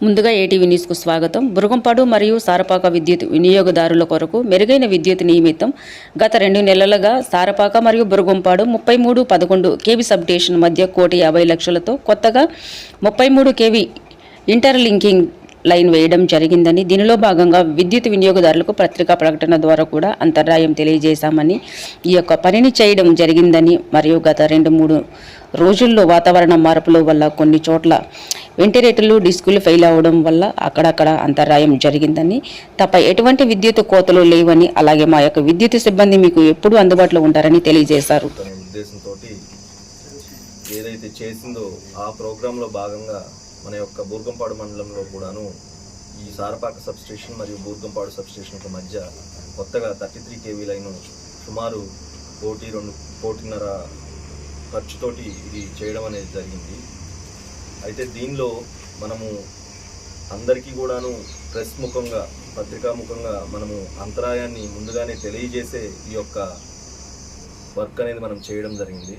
ముందుగా ఏటీవీ న్యూస్కు స్వాగతం. బురగంపాడు మరియు సారపాక విద్యుత్ వినియోగదారుల కొరకు మెరుగైన విద్యుత్ నిమిత్తం గత రెండు నెలలుగా సారపాక మరియు బురగంపాడు ముప్పై మూడు పదకొండు కేవీ సబ్స్టేషన్ మధ్య కోటి యాభై లక్షలతో కొత్తగా ముప్పై మూడు కేవీ ఇంటర్లింకింగ్ లైన్ వేయడం జరిగిందని దీనిలో భాగంగా విద్యుత్ వినియోగదారులకు పత్రికా ప్రకటన ద్వారా కూడా అంతరాయం తెలియజేశామని ఈ యొక్క పనిని చేయడం జరిగిందని మరియు గత రెండు మూడు రోజుల్లో వాతావరణ మార్పుల వల్ల కొన్ని చోట్ల వెంటిలేటర్లు డిస్కులు ఫెయిల్ అవ్వడం వల్ల అక్కడక్కడ అంతరాయం జరిగిందని తప్ప ఎటువంటి విద్యుత్ కోతలు లేవని అలాగే మా యొక్క విద్యుత్ సిబ్బంది మీకు ఎప్పుడు అందుబాటులో ఉంటారని తెలియజేశారు. ఉద్దేశంతో ఏదైతే చేసిందో ఆ ప్రోగ్రాంలో భాగంగా మన యొక్క బూర్గంపాడు మండలంలో కూడాను ఈ సారపాక సబ్స్టేషన్ మరియు బూర్గంపాడు సబ్స్టేషన్కు మధ్య కొత్తగా థర్టీ త్రీ కేవీ లైన్ సుమారు కోటి రెండు కోటిన్నర ఖర్చుతోటి ఇది చేయడం అనేది జరిగింది. అయితే దీనిలో మనము అందరికీ కూడాను ప్రెస్ ముఖంగా పత్రికా ముఖంగా మనము అంతరాయాన్ని ముందుగానే తెలియజేసే ఈ యొక్క వర్క్ అనేది మనం చేయడం జరిగింది.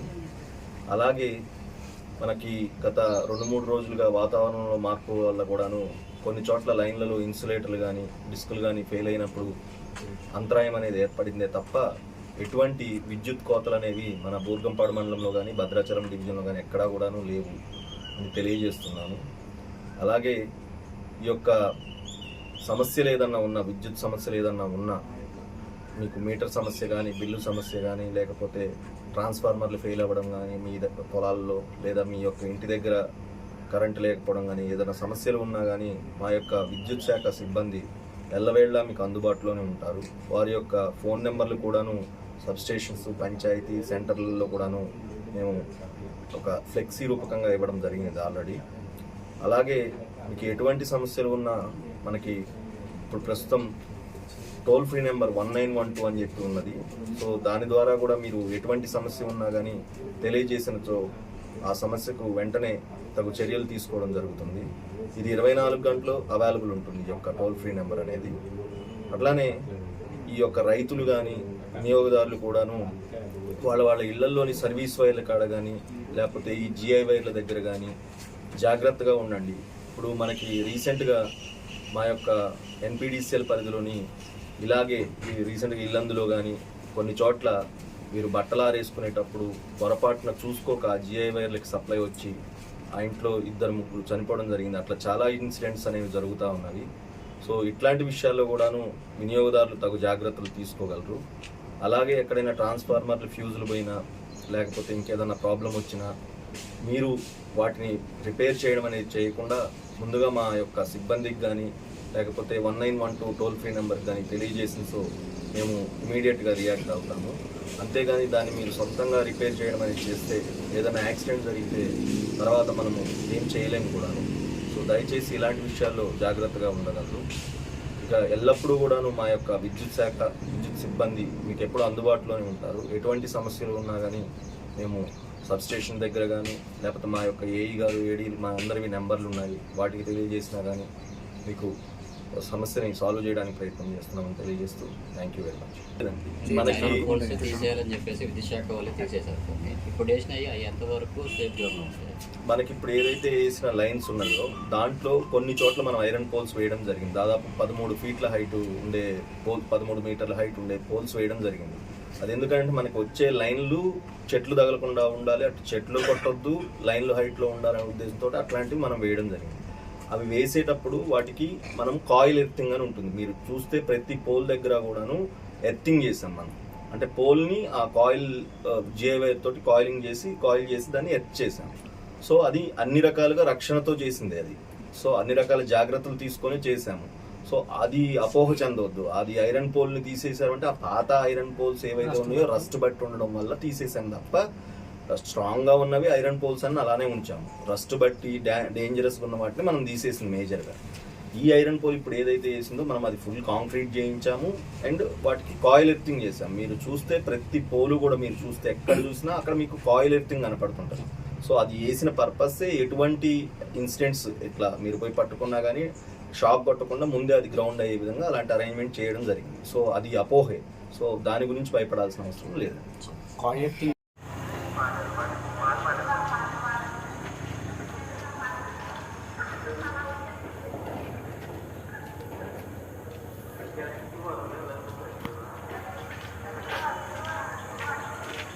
అలాగే మనకి గత రెండు మూడు రోజులుగా వాతావరణంలో మార్పు వల్ల కూడాను కొన్ని చోట్ల లైన్లలో ఇన్సులేటర్లు కానీ డిస్కులు కానీ ఫెయిల్ అయినప్పుడు అంతరాయం అనేది ఏర్పడిందే తప్ప ఎటువంటి విద్యుత్ కోతలు అనేవి మన బూర్గంపాడు మండలంలో కానీ భద్రాచలం డివిజన్లో కానీ ఎక్కడా కూడాను లేవు. అని తెలియజేస్తున్నాను. అలాగే ఈ యొక్క సమస్యలు ఏదన్నా ఉన్నా విద్యుత్ సమస్యలు ఏదన్నా ఉన్నా మీకు మీటర్ సమస్య కానీ బిల్లు సమస్య కానీ లేకపోతే ట్రాన్స్ఫార్మర్లు ఫెయిల్ అవ్వడం కానీ మీ దగ్గర పొలాల్లో లేదా మీ యొక్క ఇంటి దగ్గర కరెంట్ లేకపోవడం కానీ ఏదైనా సమస్యలు ఉన్నా కానీ మా యొక్క విద్యుత్ శాఖ సిబ్బంది ఎల్లవేళ మీకు అందుబాటులోనే ఉంటారు. వారి యొక్క ఫోన్ నెంబర్లు కూడాను సబ్స్టేషన్స్ పంచాయతీ సెంటర్లలో కూడాను మేము ఒక ఫ్లెక్సీ రూపకంగా ఇవ్వడం జరిగింది ఆల్రెడీ. అలాగే మీకు ఎటువంటి సమస్యలు ఉన్నా మనకి ఇప్పుడు ప్రస్తుతం toll free number one nine one two అని చెప్పి ఉన్నది. సో దాని ద్వారా కూడా మీరు ఎటువంటి సమస్య ఉన్నా కానీ తెలియజేసినచో ఆ సమస్యకు వెంటనే తగు చర్యలు తీసుకోవడం జరుగుతుంది. ఇది ఇరవై నాలుగు గంటలు అవైలబుల్ ఉంటుంది ఈ యొక్క టోల్ ఫ్రీ నెంబర్ అనేది. అట్లానే ఈ యొక్క రైతులు కానీ వినియోగదారులు కూడాను వాళ్ళ వాళ్ళ ఇళ్ళలోని సర్వీస్ వైర్ల కాడ కానీ లేకపోతే ఈ జిఐ వైర్ల దగ్గర కానీ జాగ్రత్తగా ఉండండి. ఇప్పుడు మనకి రీసెంట్గా మా యొక్క ఎన్పిడిసిఎల్ పరిధిలోని ఇలాగే ఈ రీసెంట్గా ఇల్లందులో కానీ కొన్ని చోట్ల మీరు బట్టలు ఆరేసుకునేటప్పుడు పొరపాటున చూసుకోక జిఐ వైర్లకి సప్లై వచ్చి ఆ ఇంట్లో ఇద్దరు ముగ్గురు చనిపోవడం జరిగింది. అట్లా చాలా ఇన్సిడెంట్స్ అనేవి జరుగుతూ ఉన్నవి. సో ఇట్లాంటి విషయాల్లో కూడాను వినియోగదారులు తగు జాగ్రత్తలు తీసుకోగలరు. అలాగే ఎక్కడైనా ట్రాన్స్ఫార్మర్లు ఫ్యూజులు పోయినా లేకపోతే ఇంకేదైనా ప్రాబ్లం వచ్చినా మీరు వాటిని రిపేర్ చేయడం అనేది చేయకుండా ముందుగా మా యొక్క సిబ్బందికి కానీ లేకపోతే one nine one two toll free నెంబర్కి కానీ తెలియజేసిన సో మేము ఇమీడియట్గా రియాక్ట్ అవుతాము. అంతేగాని దాన్ని మీరు సొంతంగా రిపేర్ చేయడం అనేది చేస్తే ఏదైనా యాక్సిడెంట్ జరిగితే తర్వాత మనము ఏం చేయలేము కూడాను. సో దయచేసి ఇలాంటి విషయాల్లో జాగ్రత్తగా ఉండగలరు. ఇక ఎల్లప్పుడూ కూడాను మా యొక్క విద్యుత్ శాఖ విద్యుత్ సిబ్బంది మీకు ఎప్పుడూ అందుబాటులోనే ఉంటారు. ఎటువంటి సమస్యలు ఉన్నా కానీ మేము సబ్స్టేషన్ దగ్గర కానీ లేకపోతే మా యొక్క ఏఈ గారు ఏడీ మా అందరివి నెంబర్లు ఉన్నాయి. వాటికి తెలియజేసినా కానీ మీకు సమస్యని సాల్వ్ చేయడానికి ప్రయత్నం చేస్తున్నామని తెలియజేస్తూ థ్యాంక్ యూ వెరీ మచ్ మనకి పోల్స్ తీసేయాలని చెప్పేసి వాళ్ళు తీసేశారు. ఇప్పుడు ఎంతవరకు మనకి ఇప్పుడు ఏదైతే వేసిన లైన్స్ ఉన్నాయో దాంట్లో కొన్ని చోట్ల మనం ఐరన్ పోల్స్ వేయడం జరిగింది. దాదాపు పదమూడు ఫీట్ల హైట్ ఉండే పోల్ పదమూడు మీటర్ల హైట్ ఉండే పోల్స్ వేయడం జరిగింది. అది ఎందుకంటే మనకి వచ్చే లైన్లు చెట్లు తగలకుండా ఉండాలి అటు చెట్లు కొట్టొద్దు లైన్లు హైట్లో ఉండాలనే ఉద్దేశంతో అట్లాంటివి మనం వేయడం జరిగింది. అవి వేసేటప్పుడు వాటికి మనం కాయిల్ ఎర్తింగ్ అని ఉంటుంది. మీరు చూస్తే ప్రతి పోల్ దగ్గర కూడాను ఎర్తింగ్ చేసాం మనం. అంటే పోల్ని ఆ కాయిల్ వైర్ తోటి కాయిలింగ్ చేసి కాయిల్ చేసి దాన్ని ఎర్త్ చేసాం సో అది అన్ని రకాలుగా రక్షణతో చేసింది అది. సో అన్ని రకాల జాగ్రత్తలు తీసుకొని చేసాము సో అది అపోహ చెందవద్దు. అది ఐరన్ పోల్ని తీసేసారంటే ఆ పాత ఐరన్ పోల్స్ ఏవైతే ఉన్నాయో రస్ట్ బట్టి ఉండడం వల్ల తీసేసాం తప్ప స్ట్రాంగ్గా ఉన్నవి ఐరన్ పోల్స్ అన్ని అలానే ఉంచాము. రస్ట్ బట్టి డేంజరస్గా ఉన్న వాటిని మనం తీసేసింది మేజర్గా. ఈ ఐరన్ పోల్ ఇప్పుడు ఏదైతే వేసిందో మనం అది ఫుల్ కాంక్రీట్ చేయించాము అండ్ వాటికి కాయిల్ ఎర్తింగ్ చేసాం మీరు చూస్తే ప్రతి పోలు కూడా మీరు చూస్తే ఎక్కడ చూసినా అక్కడ మీకు కాయిల్ ఎర్తింగ్ కనపడుతుంటుంది. సో అది వేసిన పర్పస్సే ఎటువంటి ఇన్సిడెంట్స్ ఇట్లా మీరు పోయి పట్టుకున్నా కానీ షాక్ కొట్టకుండా ముందే అది గ్రౌండ్ అయ్యే విధంగా అలాంటి అరేంజ్మెంట్ చేయడం జరిగింది. సో అది అపోహే. సో దాని గురించి భయపడాల్సిన అవసరం లేదు. 妈妈。